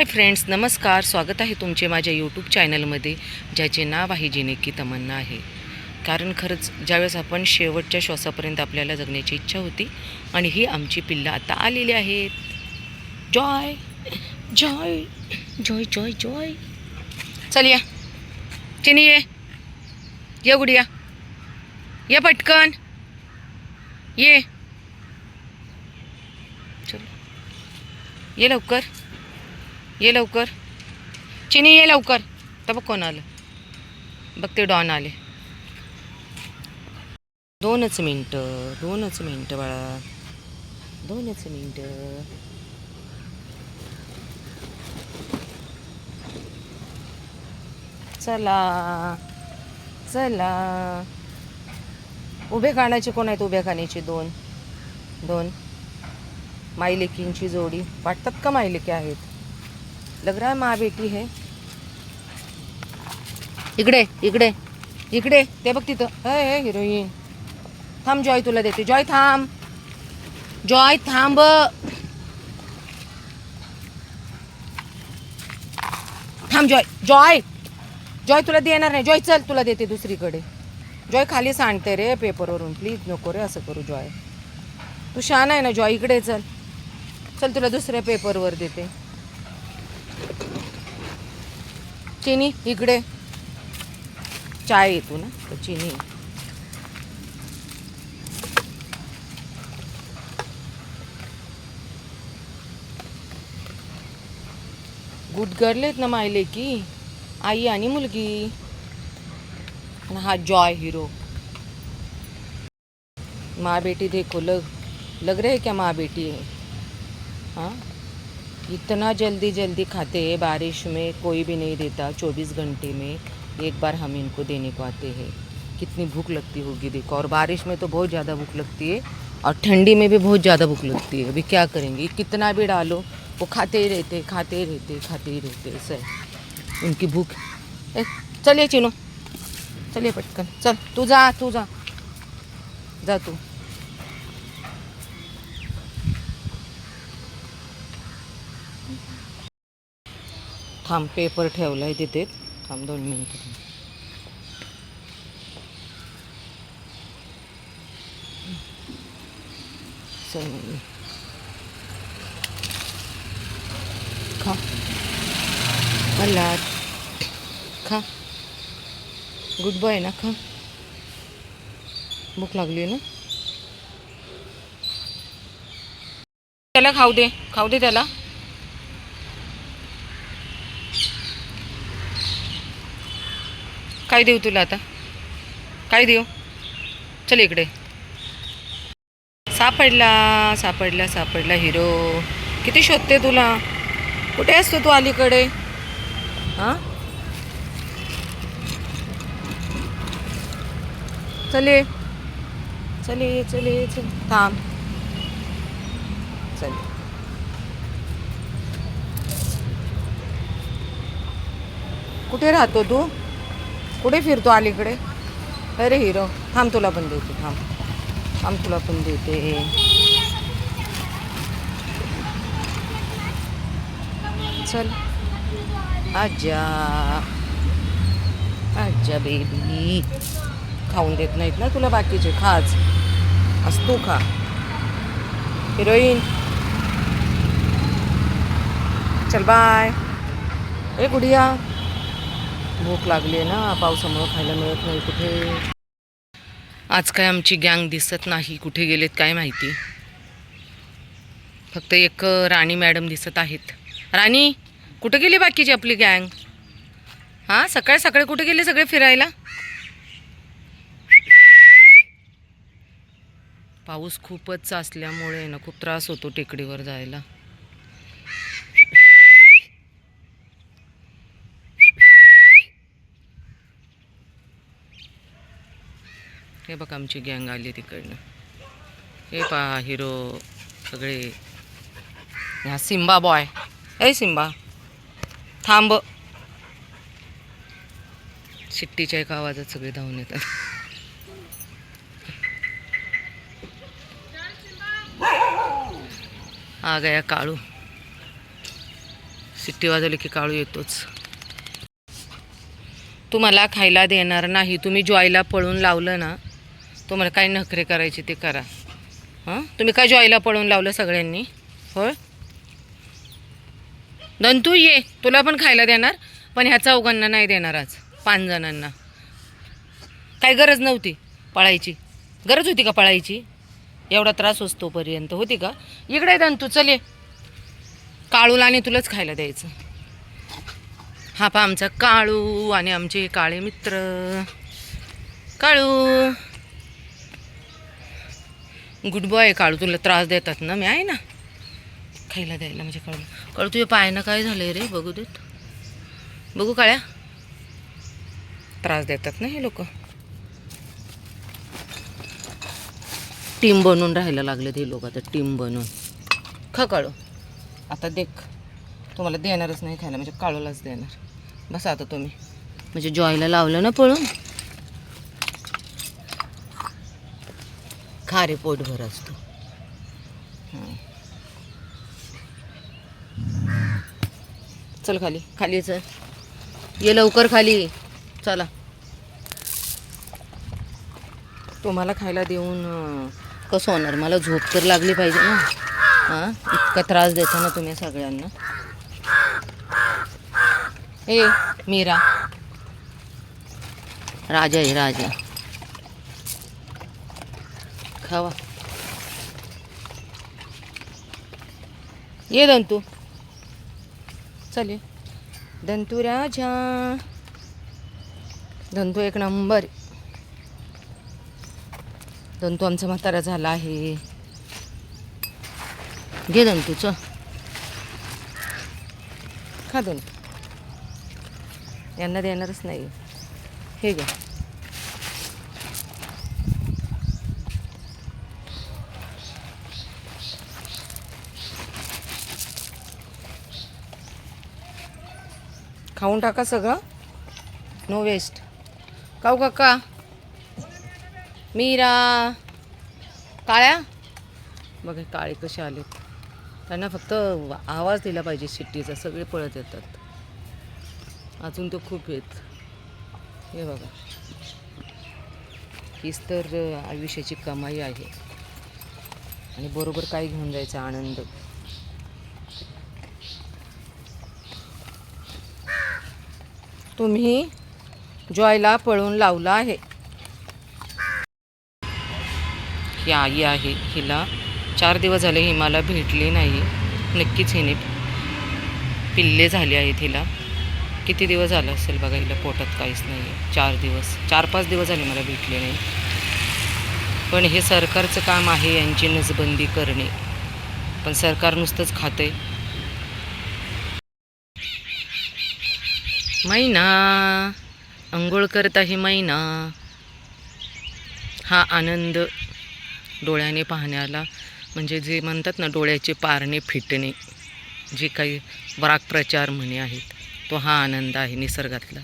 Hi friends नमस्कार. स्वागत आहे तुमचे माझ्या यूट्यूब चॅनलमध्ये ज्याचे नाव आहे जिनेकी तमन्ना आहे. कारण खरंच ज्यावेळेस आपण शेवटच्या श्वासापर्यंत आपल्याला जगण्याची इच्छा होती आणि ही आमची पिल्लं आता आलेली आहेत. Joy Joy Joy Joy Joy चल या. चिनी ये. ये गुडिया. ये पटकन. ये. चल. ये लवकर. ये लवकर. चिनी ये लवकर. तर बघ कोण आलं? बघ ते डॉन आले. दोनच मिनटं दोनच मिनटं बाळा. दोनच मिनटं. चला चला. उभे खाण्याचे कोण आहेत उभ्या खाण्याची दोन. दोन. माईलेकींची जोडी. वाटतात का माईलेकी आहेत? लग रहा है माँ बेटी है। इकडे इकडे इकडे ते। बघ तिथं अय हिरोईन थांब जॉय तुला देते। जॉय थांब जॉय थांब थांब जॉय जॉय। जॉय तुला देणार नाही. जॉय चल तुला देते दुसरीकडे. जॉय खाली सांडते रे पेपरवरून. प्लीज नको रे असं करू जॉय. तू छान आहे ना जॉय. इकडे चल. चल तुला दुसऱ्या पेपरवर देते. चिनी इकडे. चाय येतो ना तर चिनी. गुटगरलेत ना मायले की आई आणि मुलगी. आणि हा जॉय हिरो. माँ बेटी देखो लग लग रहे क्या माँ बेटी? है हाँ? इतना जल्दी जल्दी खाते हैं, बारिश में कोई भी नहीं देता। चौबीस घंटे में एक बार हम इनको देने को आते हैं। कितनी भूख लगती होगी, देखो। और बारिश में तो बहुत ज़्यादा भूख लगती है और ठंडी में भी बहुत ज़्यादा भूख लगती है। अभी क्या करेंगे? कितना भी डालो, वो खाते ही रहते, खाते ही रहते, खाते ही रहते ऐसा उनकी भूख चलिए चिनो। चलिए पटकन। चल, तू जा तू जा। जा तू। थांब पेपर ठेवला आहे तिथे थांब दोन मिनटं. चल खा. मला खा. गुड बॉय ना खा. भूक लागली ना? त्याला खाऊ दे. खाऊ दे त्याला. काय देऊ तुला आता? काय देऊ? चल इकडे. सापडला सापडला सापडला हिरो. किती शोधते तुला? कुठे असतो तू अलीकडे? हां? चले चले चले चल. थांब. चल. कुठे राहतो तू? कुठे फिरतो अलीकडे? अरे हिरो थांब तुला पण देते थांब. थांब तुला पण देते. चल. आजा आजा बेबी खाऊन देत नाहीत ना तुला बाकीचे खाच अस तू खा. हिरोईन चल बाय ए गुडिया. भूक लागली आहे ना पावसामुळं खायला मिळत नाही कुठे. आज काय आमची गँग दिसत नाही कुठे गेलेत काय माहिती. फक्त एक राणी मॅडम दिसत आहेत. राणी कुठे गेली बाकीची आपली गँग हां सकाळी सकाळी कुठे गेले सगळे फिरायला? पाऊस खूपच असल्यामुळे ना खूप त्रास होतो टेकडीवर जायला. हे बघ आमची गँग आली तिकडनं. हे पहा हिरो सगळे. ह्या सिम्बा बॉय ए सिम्बा थांब. शिट्टीच्या एका आवाजात सगळे धावून येतात. आ गया काळू. सिट्टी वाजवली की काळू येतोच. तुम्हाला खायला देणार नाही. तुम्ही जॉयला पळून लावलं ना तुम्हाला काय नखरे करायचे ते करा. हां? तुम्ही काय जॉयला पळून लावलं सगळ्यांनी? होय? दंतू ये तुला पण खायला देणार पण ह्या चौघांना नाही देणार आज पाच जणांना. काय गरज नव्हती पळायची? गरज होती का पळायची? एवढा त्रास असतो पर्यंत होती का? इकडे दंतू चल ये. काळूला आणि तुलाच खायला द्यायचं. हा पा आमचा काळू आणि आमचे काळे मित्र. काळू! गुड बॉय काळू तुला त्रास देतात ना मी आहे ना. खायला द्यायला म्हणजे काळू. काळू तुझ्या पायानं काय झालं रे? बघू देत. बघू काळ्या. त्रास देतात ना हे लोक. टीम बनवून राहायला लागले ते लोक आता टीम बनवून खा काळू. आता देख. तुम्हाला देणारच नाही खायला म्हणजे काळूलाच देणार. बसा आता तुम्ही. म्हणजे जॉयला लावलं ना पळून? खारे पोटभर असतो. चल खाली खाली चल. ये लवकर खाली. चला. तुम्हाला खायला देऊन कसं होणार? मला झोप तर लागली पाहिजे ना. हां? इतका त्रास देता ना तुम्ही सगळ्यांना. ए मीरा. राजा आहे राजा. खावा. ये दंतू. चल ये. दंतू राजा. दंतू एक नंबर. दंतू आमचा म्हातारा झाला आहे. घे दंतूचं खा दंतू. यांना देणारच नाही. हे घ्या खाऊन टाका सगळं. नो वेस्ट काऊ काका? मीरा? काळ्या? बघा काळे कसे आलेत. त्यांना फक्त आवाज दिला पाहिजे शिट्टीचा सगळे पळत येतात. अजून तो खूप येत हे बघा. हीच तर आयुष्याची कमाई आहे. आणि बरोबर काय घेऊन जायचा आनंद? तुम्ही जॉयला पळून लावला आहे. ही आई आहे. हिला चार दिवस झाले ही मला भेटली नाही. नक्कीच हिने पिल्ले झाले आहेत हिला. किती दिवस झालं असेल बघा हिला पोटात काहीच नाही आहे. चार दिवस चार पाच दिवस झाले मला भेटले नाही. पण हे सरकारचं काम आहे यांची नसबंदी करणे. पण सरकार नुसतंच खाते मैना अंघोळ करत आहे मैना. हा आनंद डोळ्याने पाहण्याला म्हणजे जे म्हणतात ना डोळ्याचे पारणे फिटणे जे काही वाक्प्रचार म्हणे आहेत तो हा आनंद आहे निसर्गातला.